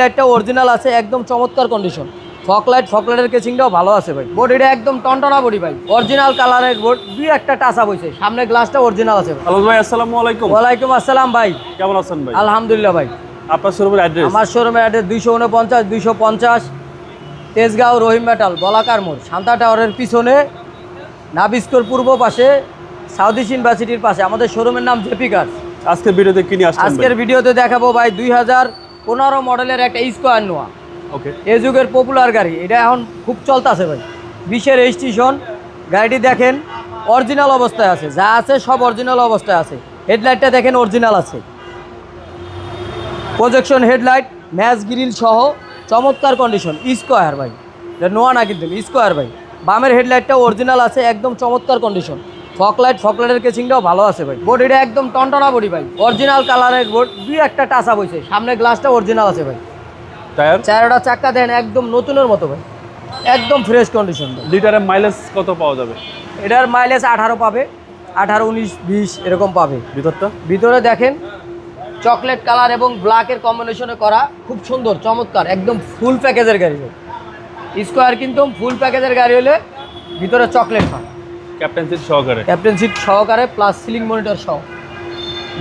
লাইটটা অরিজিনাল আছে একদম চমৎকার কন্ডিশন ফক লাইট ফক লাইটের কেচিংটাও ভালো আছে ভাই। বডিটা একদম টনটনা বডি ভাই। অরিজিনাল কালারের বোর্ড দুই একটা টাচা বইছে সামনে গ্লাসটা অরিজিনাল আছে ভাই। আসসালামু আলাইকুম। ওয়ালাইকুম আসসালাম ভাই। কেমন আছেন ভাই? আলহামদুলিল্লাহ ভাই। আপনার শোরুমের অ্যাড্রেস আমার শোরুমের অ্যাড্রেস দুইশো উনপঞ্চাশ দুইশো পঞ্চাশ তেজগাঁও রহিম মেটাল বলাকার মোড় শান্তা টাওয়ারের পিছনে নাবিস্কোর পূর্ব পাশে সাউথ ইস্ট ইউনিভার্সিটির পাশে। আমাদের শোরুমের নাম জেপি কার আজকের ভিডিওতে কি নিয়ে আসছেন আজকের ভিডিওতে দেখাবো ভাই দুই হাজার পনেরো মডেলের একটা স্কোয়ার নোয়া। ওকে এ যুগের পপুলার গাড়ি। এটা এখন খুব চলতেছে ভাই। বিশের রেজিস্ট্রেশন গাড়িটি দেখেন অরিজিনাল অবস্থায় আছে। যা আছে সব অরিজিনাল অবস্থায় আছে। হেডলাইটটা দেখেন অরিজিনাল আছে। প্রজেকশন হেডলাইট ম্যাচ গ্রিল সহ চমৎকার কন্ডিশন স্কোয়ার ভাই। এটা নোয়া না কিন্তু স্কোয়ার ভাই। বামের হেডলাইটটা অরিজিনাল আছে একদম চমৎকার কন্ডিশন ফক ফকলাইটের ফক কেচিংটাও ভালো আছে ভাই। বডিটা একদম টনটনা বডি ভাই। অরিজিনাল কালারের বোর্ড দুই একটা টাচা বইছে সামনে গ্লাসটা অরিজিনাল আছে ভাই। টায়ার চারোটা চাক্কা দেন একদম নতুনের মতো ভাই। একদম ফ্রেশ কন্ডিশন লিটারের মাইলেজ কত পাওয়া যাবে? এটার মাইলেজ আঠারো পাবে। আঠারো উনিশ বিশ এরকম পাবে। ভিতরটা? ভিতরে দেখেন চকলেট কালার এবং ব্ল্যাকের কম্বিনেশনে করা খুব সুন্দর চমৎকার একদম ফুল প্যাকেজের গাড়ি স্কোয়ার কিন্তু ফুল প্যাকেজের গাড়ি হলে ভিতরে চকলেট হয়। ক্যাপ্টেন সিট সহকারে? ক্যাপ্টেন সিট সহকারে প্লাস সিলিং মনিটর সহ।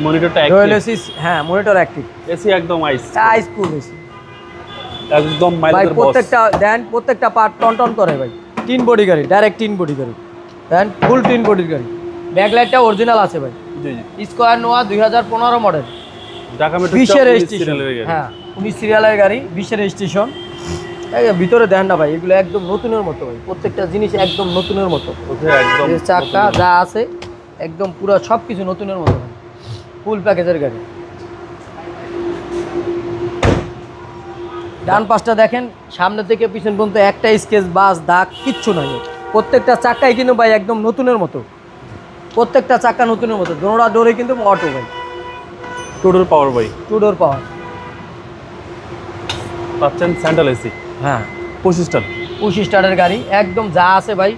মনিটরটা রয়েল এসিস হ্যাঁ মনিটর অ্যাক্টিভ এসি একদম আইস আইস কুল এসি একদম ভাই বস প্রত্যেকটা দেন প্রত্যেকটা পার্ট টন টন করে ভাই। তিন বডি গাড়ি ডাইরেক্ট তিন বডি গাড়ি। দেন ফুল তিন বডির গাড়ি। ব্যাকলাইটটা অরিজিনাল আছে ভাই। G G. স্কোয়ার নোয়া দুই হাজার পনেরো মডেল ঢাকা মেট্রো বিশের রেজিস্ট্রেশন হ্যাঁ উনিশ সিরিয়ালের গাড়ি বিশের রেজিস্ট্রেশন ভিতরে দেন না ভাই এগুলো একদম নতুনের মতো ভাই। প্রত্যেকটা জিনিস একদম নতুনের মতো। চাকা যা আছে একদম পুরো সব কিছু নতুনের মতো ভাই। ফুল প্যাকেজের গাড়ি। ডান পাশটা দেখেন সামনে থেকে পিছন পর্যন্ত একটা স্কেচ বাস দাগ কিচ্ছু নাই। প্রত্যেকটা চাকাই কিন্তু ভাই একদম নতুনের মতো। প্রত্যেকটা চাকা নতুনের মতো। দোনোটা ডোরে কিন্তু অটো ভাই। টোটোর power by two door power পাচ্ছেন স্যান্ডেল এসি হ্যাঁ। পঁচিশ টান পুশ স্টারের গাড়ি একদম যা আছে ভাই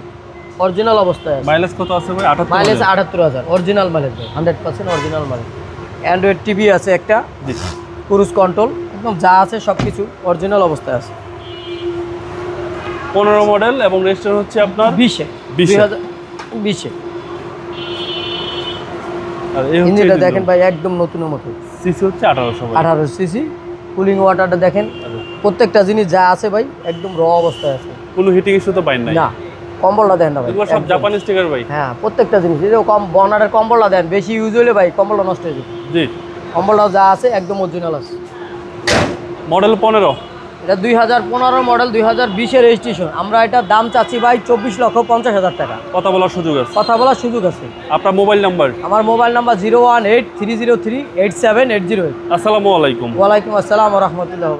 অরিজিনাল অবস্থায় মাইলেজ কত আছে ভাই? আঠাত্তর মাইলেজ আটাত্তর হাজার অরিজিনাল মাইলেজ ভাই hundred percent original mileage android TV আছে একটা ক্রুজ কন্ট্রোল একদম যা আছে সব কিছু অরিজিনাল অবস্থায় আছে। পনেরো মডেল এবং রেজিস্ট্রেশন হচ্ছে আপনার বিশে। বিশে। দুই হাজার বিশে। ইঞ্জিনটা দেখেন ভাই একদম নতুনের মতো। সিসি হচ্ছে আঠারোশো আঠারো সিসি কুলিং ওয়াটারটা দেখেন প্রত্যেকটা জিনিস যা আছে ভাই একদম র অবস্থায় আছে। কোনো হিটিং ইস্যু তো নাই? না কম্বলটা দেন না ভাই সব। জাপানি স্টিকার ভাই। হ্যাঁ প্রত্যেকটা জিনিস এই যে কম বর্নারের কম্বলটা দেন বেশি ইউজ হলে ভাই কম্বলটা নষ্ট হয়ে যাবে। জি। কম্বলটাও যা আছে একদম অরিজিনাল আছে। মডেল পনেরো। এটা দুই হাজার পনেরো মডেল দুই হাজার বিশের রেজিস্ট্রেশন আমরা এটা দাম চাচ্ছি ভাই চব্বিশ লক্ষ পঞ্চাশ হাজার টাকা। কথা বলার সুযোগ আছে। কথা বলার সুযোগ আছে। আপনার মোবাইল নাম্বার আমার mobile number zero one eight three zero three eight seven eight zero eight আসসালামু আলাইকুম। ওয়ালাইকুম আসসালাম রহমতুল্লাহ